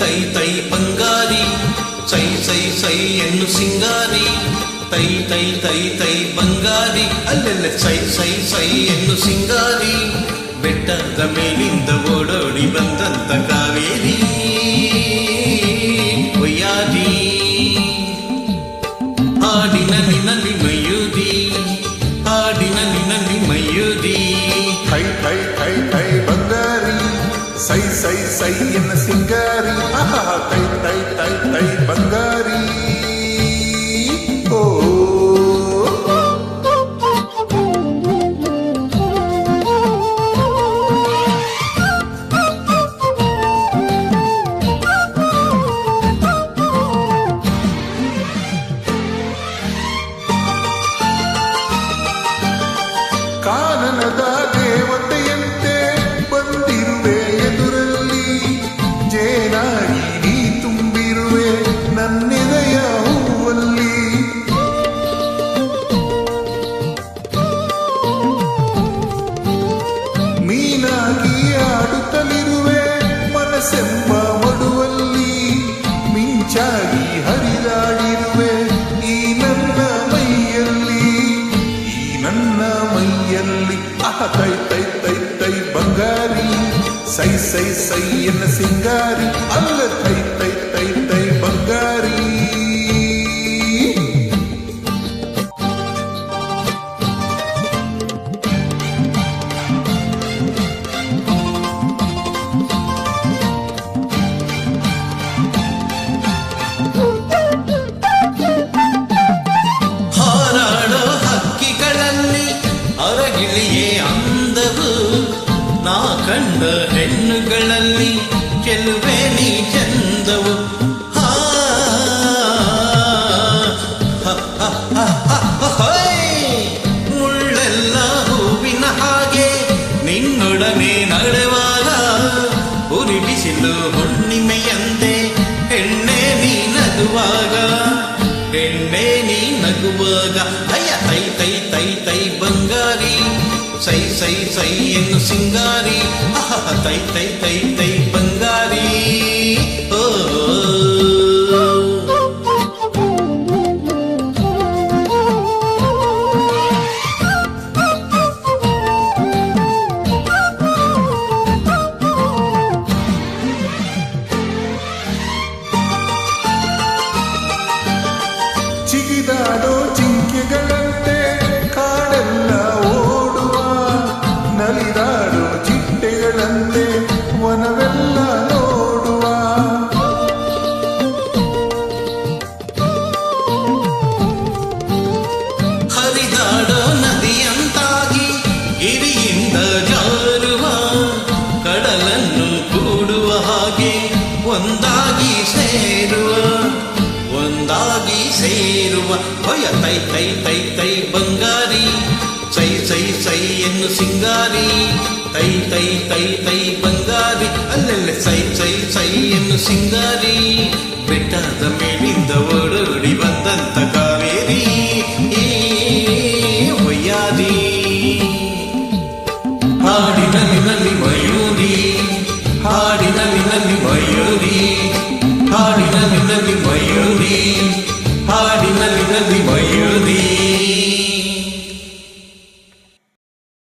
ತೈ ತೈ ಬಂಗಾರಿ ಸೈ ಸೈ ಸೈ ಎನ್ನು ಸಿಂಗಾರಿ ತೈ ತೈ ತೈ ತೈ ಬಂಗಾರಿ ಅಲ್ಲೆಲ್ಲ ಸೈ ಸೈ ಸೈ ಎನ್ನು ಸಿಂಗಾರಿ ಬೆಟ್ಟದ ಮೇಲಿಂದ ಓಡೋಡಿ ಬಂದಂತ ಕಾವೇರಿ ಒಯ್ಯಾದಿ ಹಾಡಿನಲ್ಲಿ ನಲ್ಲಿ ಮಯೂದಿ ಹಾಡಿನಲ್ಲಿ ನಲ್ಲಿ ಮಯೂದಿ ಥೈ ಥೈ ಥೈ ಥೈ ಬಂಗಾರಿ ಸೈ ಸೈ ಸೈ ಎನ್ನ ಸಿಂಗಾರಿ trinta e ಮನಸ್ಸೆಂಬ ಮಡುವಲ್ಲಿ ಮಿಂಚಾಗಿ ಹರಿದಾಡಿರುವೆ. ಈ ನನ್ನ ಮೈಯಲ್ಲಿ, ಈ ಮೈಯಲ್ಲಿ, ಅಹ, ತೈ ತೈ ತೈ ಬಂಗಾರಿ. ಸೈ ಸೈ ಸೈ ಎನ್ನ ಸಿಂಗಾರಿ. ಅಲ್ಲ ತೈ ಕಂಡ ಹೆಣ್ಣುಗಳಲ್ಲಿ ಕೆಲವೇ ನೀ ಚಂದವು. ಮುಳ್ಳೆಲ್ಲ ಹೂವಿನ ಹಾಗೆ ನಿನ್ನೊಡನೆ ನಡೆವಾಗ ಉರಿಬಿಸಿಲು ಹುಣ್ಣಿಮೆಯಂತೆ ಹೆಣ್ಣೆ ನೀ ನಗುವಾಗ. ಹೆಣ್ಣೆ ನೀ ನಗುವಾಗ. ಅಯ್ಯ ತೈ ತೈ ಸೈ ಸೈ ಸೈ ಎನ್ನು ಸಿಂಗಾರಿ ಅಹ ತೈ ತೈ ತೈ ಒಂದಾಗಿ ಸೇರುವ ಒಂದಾಗಿ ಸೇರುವ. ಹೊಯ, ತೈ ತೈ ತೈ ತೈ, ಬಂಗಾರಿ. ಸೈ ಸೈ ಸೈ ಎನ್ನು ಸಿಂಗಾರಿ. ತೈ ತೈ ತೈ ತೈ, ಬಂಗಾರಿ. ಅಲ್ಲೆಲ್ಲ ಸೈ ಸೈ ಸೈ ಎನ್ನು ಸಿಂಗಾರಿ. ಬೆಟ್ಟದ ಮೇಲಿಂದ ಓಡೋಡಿ ಬಂದಂತ ಕಾವೇರಿ. ಒಯ್ಯಾದಿ ಹಾಡಿನಲ್ಲಿ